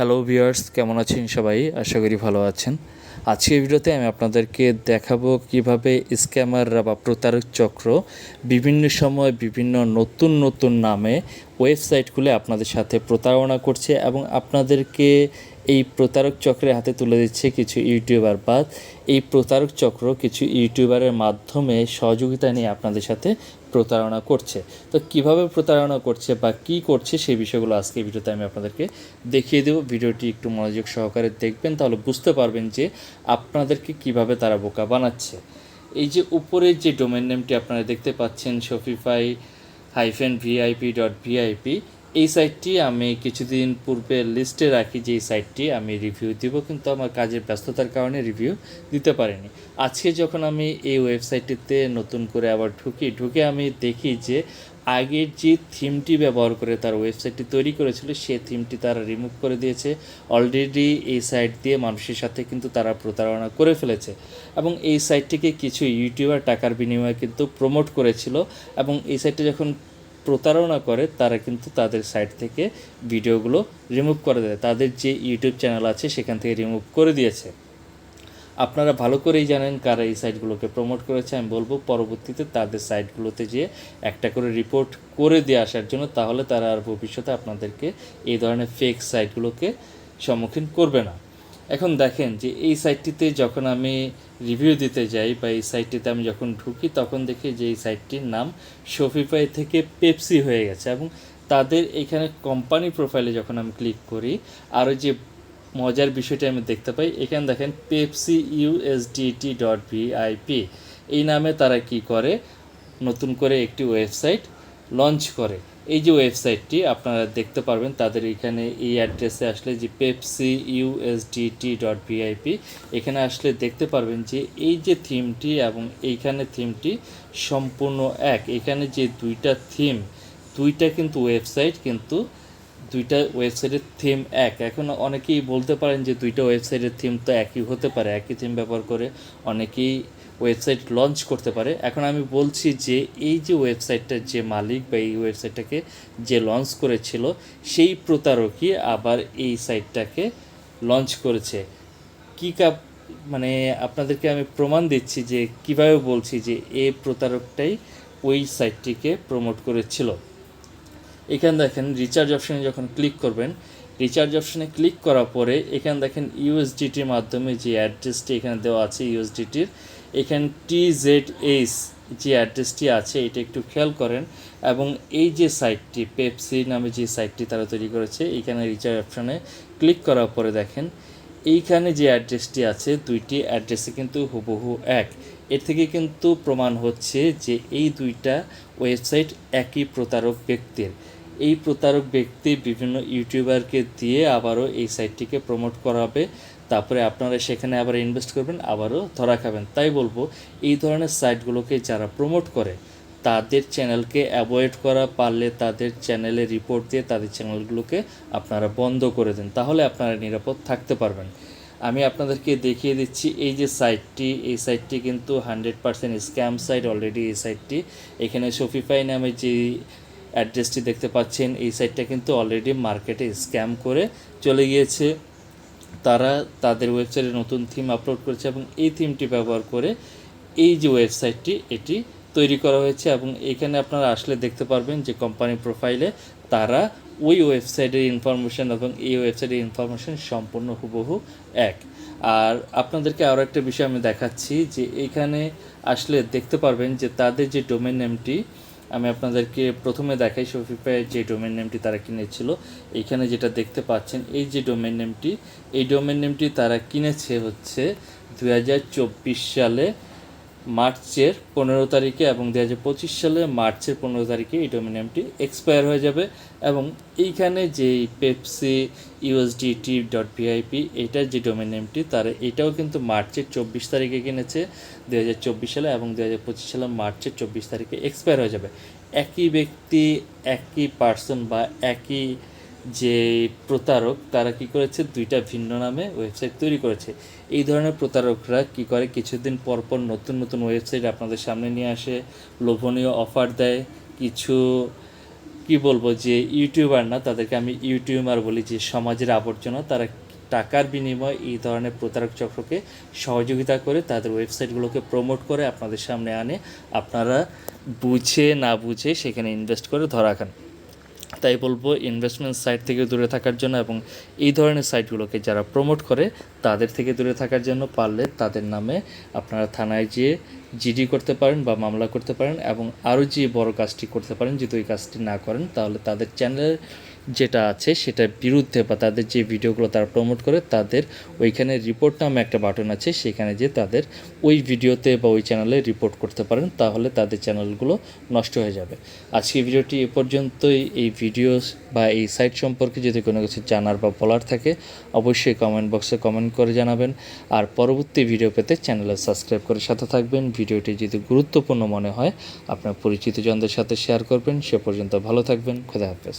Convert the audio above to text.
Hello viewers কেমন আছেন সবাই? আশা করি ভালো আছেন। আজকের ভিডিওতে আমি আপনাদেরকে দেখাবো কীভাবে স্ক্যামাররা বা প্রতারক চক্র বিভিন্ন সময় বিভিন্ন নতুন নতুন নামে ওয়েবসাইট খুলে আপনাদের সাথে প্রতারণা করছে এবং আপনাদেরকে এই প্রতারক চক্রের হাতে তুলে দিচ্ছে কিছু ইউটিউবার বা এই প্রতারক চক্র কিছু ইউটিউবারের মাধ্যমে সহযোগিতা নিয়ে আপনাদের সাথে প্রতারণা করছে। তো কীভাবে প্রতারণা করছে বা কি করছে সেই বিষয়গুলো আজকে ভিডিওতে আমি আপনাদেরকে দেখিয়ে দেবো। ভিডিওটি একটু মনোযোগ সহকারে দেখবেন, তাহলে বুঝতে পারবেন যে আপনাদেরকে কীভাবে তারা বোকা বানাচ্ছে। এই যে উপরের যে ডোমেন নেমটি আপনারা দেখতে পাচ্ছেন Shopify hyphen VIP dot VIP এই সাইটটি আমি কিছুদিন পূর্বে লিস্টে রাখি যে এই সাইটটি আমি রিভিউ দিব, কিন্তু আমার কাজের ব্যস্ততার কারণে রিভিউ দিতে পারিনি। আজকে যখন আমি এই ওয়েবসাইটটিতে নতুন করে আবার ঢুকি, ঢুকে আমি দেখি যে আগের যে থিমটি ব্যবহার করে তার ওয়েবসাইটটি তৈরি করেছিল, সে থিমটি তারা রিমুভ করে দিয়েছে। অলরেডি এই সাইট দিয়ে মানুষের সাথে কিন্তু তারা প্রতারণা করে ফেলেছে এবং এই সাইটটিকে কিছু ইউটিউবার টাকার বিনিময়ে কিন্তু প্রমোট করেছিল এবং এই সাইটটি যখন প্রতারণা করে, তারা কিন্তু তাদের সাইট থেকে ভিডিওগুলো রিমুভ করে দেয়। তাদের যে ইউটিউব চ্যানেল আছে, সেখান থেকে রিমুভ করে দিয়েছে। আপনারা ভালো করেই জানেন কারা এই সাইটগুলোকে প্রমোট করেছে। আমি বলব, পরবর্তীতে তাদের সাইটগুলোতে যেয়ে একটা করে রিপোর্ট করে দিয়ে আসার জন্য, তাহলে তারা আর ভবিষ্যতে আপনাদেরকে এই ধরনের ফেক সাইটগুলোকে সম্মুখীন করবে না। এখন দেখেন যে এই সাইটটিতে যখন আমি রিভিউ দিতে যাই বা এই সাইটটিতে আমি যখন ঢুকি, তখন দেখি যে এই সাইটটির নাম শপিফাই থেকে পেপসি হয়ে গেছে এবং তাদের এখানে কোম্পানি প্রোফাইলে যখন আমি ক্লিক করি আরও যে মজার বিষয়টি আমি দেখতে পাই, এখানে দেখেন পেপসি ইউএসডিটি ডট ভিআইপি এই নামে তারা কি করে? নতুন করে একটি ওয়েবসাইট লঞ্চ করে। এই যে ওয়েবসাইটটি আপনারা দেখতে পারবেন, তাদের এখানে এই অ্যাড্রেসে আসলে যে পেপসি ইউএসডিটি ডট ভিআইপি এখানে আসলে দেখতে পারবেন যে এই যে থিমটি এবং এইখানে থিমটি সম্পূর্ণ এক। এখানে যে দুইটা থিম, দুইটা কিন্তু ওয়েবসাইট, কিন্তু দুইটা ওয়েবসাইটের থিম এক। এখন অনেকেই বলতে পারেন যে দুইটা ওয়েবসাইটের থিম তো একই হতে পারে, একই থিম ব্যবহার করে অনেকেই ওয়েবসাইট লঞ্চ করতে পারে। এখন আমি বলছি যে, এই যে ওয়েবসাইটটার যে মালিক বা এই ওয়েবসাইটটাকে যে লঞ্চ করেছিল, সেই প্রতারকই আবার এই সাইটটাকে লঞ্চ করেছে। কী কাপ মানে আপনাদেরকে আমি প্রমাণ দিচ্ছি যে, কীভাবে বলছি যে এই প্রতারকটাই ওই সাইটটিকে প্রমোট করেছিল। এখানে দেখেন রিচার্জ অপশানে যখন ক্লিক করবেন রিচার্জ অপশানে ক্লিক করার পরে এখানে দেখেন ইউএসডিটির মাধ্যমে যে অ্যাড্রেসটি এখানে দেওয়া আছে ইউএসডিটির এখানে টি জেড যে অ্যাড্রেসটি আছে, এটা একটু খেয়াল করেন। এবং এই যে সাইটটি পেপসি নামে যে সাইটটি তারা তৈরি করেছে এইখানে রিচার্জ অপশানে ক্লিক করার পরে দেখেন, এইখানে যে অ্যাড্রেসটি আছে, দুইটি অ্যাড্রেসে কিন্তু হুবহু এক। এর থেকে কিন্তু প্রমাণ হচ্ছে যে এই দুইটা ওয়েবসাইট একই প্রতারক ব্যক্তির। এই প্রতারক ব্যক্তি বিভিন্ন ইউটিউবারকে দিয়ে আবারও এই সাইটটিকে প্রমোট করাবে তারপরে আপনারা সেখানে আবার ইনভেস্ট করবেন, আবারও ধরা খাবেন। তাই বলব, এই ধরনের সাইটগুলোকে যারা প্রমোট করে, তাদের চ্যানেলকে অ্যাভয়েড করা, পারলে তাদের চ্যানেলে রিপোর্ট দিয়ে তাদের চ্যানেলগুলোকে আপনারা বন্ধ করে দেন, তাহলে আপনারা নিরাপদ থাকতে পারবেন। আমি আপনাদেরকে দেখিয়ে দিচ্ছি, এই যে সাইটটি এই সাইটটি কিন্তু hundred percent scam site already এই সাইটটি এখানে শপিফাই নামে যে অ্যাড্রেসটি দেখতে পাচ্ছেন, এই সাইটটা কিন্তু অলরেডি মার্কেটে স্ক্যাম করে চলে গিয়েছে। তারা তাদের ওয়েবসাইটে নতুন থিম আপলোড করেছে এবং এই থিমটি ব্যবহার করে এই যে ওয়েবসাইটটি এটি তৈরি করা হয়েছে এবং এখানে আপনারা আসলে দেখতে পারবেন যে কোম্পানি প্রোফাইলে তারা ওই ওয়েবসাইটের ইনফরমেশন এবং এই ওয়েবসাইটের ইনফরমেশন সম্পূর্ণ হুবহু এক। আর আপনাদেরকে আরও একটা বিষয় আমি দেখাচ্ছি যে এখানে আসলে দেখতে পারবেন যে তাদের যে ডোমেন নেমটি আমি আপনাদেরকে প্রথমে দেখাই শফিফাইয়ের যে ডোমেন নেমটি তারা কিনেছিল। এখানে যেটা দেখতে পাচ্ছেন, এই যে ডোমেন নেমটি এই ডোমেন নেমটি তারা কিনেছে হচ্ছে দু হাজার চব্বিশ সালে। মার্চের পনেরো তারিখে এবং দু হাজার পঁচিশ সালে মার্চের পনেরো তারিখে এই ডোমেন নেমটি এক্সপায়ার হয়ে যাবে এবং এইখানে যে পেপসি ইউএসডিটি ডট ভিআইপি এইটার যে ডোমেন নেমটি তারা এটাও কিন্তু মার্চের চব্বিশ তারিখে কিনেছে দু হাজার চব্বিশ সালে এবং দু হাজার পঁচিশ সালে মার্চের চব্বিশ তারিখে এক্সপায়ার হয়ে যাবে। একই ব্যক্তি, একই পার্সন বা একই যে প্রতারক, তারা কি করেছে? দুইটা ভিন্ন নামে ওয়েবসাইট তৈরি করেছে। এই ধরনের প্রতারকরা কি করে? কিছুদিন পর পর নতুন নতুন ওয়েবসাইট আপনাদের সামনে নিয়ে আসে, লোভনীয় অফার দেয়। কিছু, কি বলব, যে ইউটিউবার না, তাদেরকে আমি ইউটিউবার বলি, যে সমাজের আবর্জনা, তারা টাকার বিনিময়ে এই ধরনের প্রতারক চক্রকে সহযোগিতা করে তাদের ওয়েবসাইটগুলোকে প্রমোট করে আপনাদের সামনে আনে। আপনারা বুঝে, না বুঝে সেখানে ইনভেস্ট করে ধরা খান। তাই বলব ইনভেস্টমেন্ট সাইট থেকে দূরে থাকার জন্য এবং এই ধরনের সাইটগুলোকে যারা প্রমোট করে, তাদের থেকে দূরে থাকার জন্য পারলে তাদের নামে আপনারা থানায় যেয়ে জিডি করতে পারেন বা মামলা করতে পারেন এবং আরও যে বড় কাজটি করতে পারেন যদি ওই কাজটি না করেন, তাহলে তাদের চ্যানেলের যেটা আছে সেটার বিরুদ্ধে বা তাদের যে ভিডিওগুলো তারা প্রমোট করে, তাদের ওইখানে রিপোর্ট নামে একটা বাটন আছে, সেখানে যে তাদের ওই ভিডিওতে বা ওই চ্যানেলে রিপোর্ট করতে পারেন, তাহলে তাদের চ্যানেলগুলো নষ্ট হয়ে যাবে। আজকে ভিডিওটি এ পর্যন্তই। এই ভিডিও বা এই সাইট সম্পর্কে যদি কোনো কিছু জানার বা বলার থাকে, অবশ্যই কমেন্ট বক্সে কমেন্ট করে জানাবেন। আর পরবর্তী ভিডিও পেতে চ্যানেলে সাবস্ক্রাইব করে সাথে থাকবেন। ভিডিওটি যদি গুরুত্বপূর্ণ মনে হয়, আপনার পরিচিত জনদের সাথে শেয়ার করবেন। সে পর্যন্ত ভালো থাকবেন। খোদা হাফেজ।